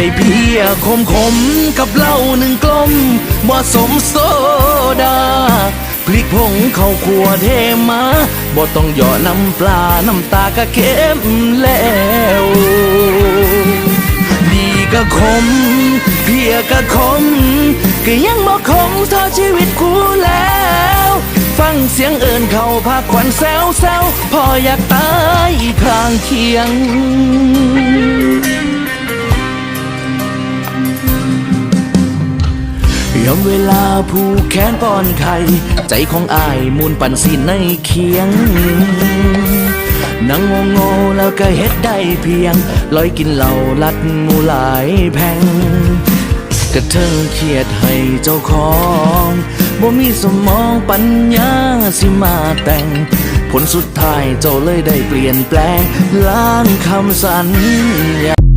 ได้เพียขมขมกับเหล้าหนึ่งกลมเหมาะสมโซดาพริกผงเข้าขัวเทมาบ่ต้องหยาะน้ำปลา น้ำตากะเค็มแล้วดีก็ขม เพียก็ขมก็ยังบ่ขมเท่าชีวิตกูแล้ว ฟังเสียงเอินเข้าพาควันแซวแซวพออยากตายข้างเคียง ยอมเวลาผู้แขนป้อนไข่ใจของอายมูลปั่นสินในเคียงนั่งงงๆแล้วก็เฮ็ดได้เพียงลอยกินเหล้าลัดมูหลายแพงกระเทิงเครียดให้เจ้าของบ่มีสมองปัญญาสิมาแต่ง ผลสุดท้ายเจ้าเลยได้เปลี่ยนแปลง ล้างคำสัญญา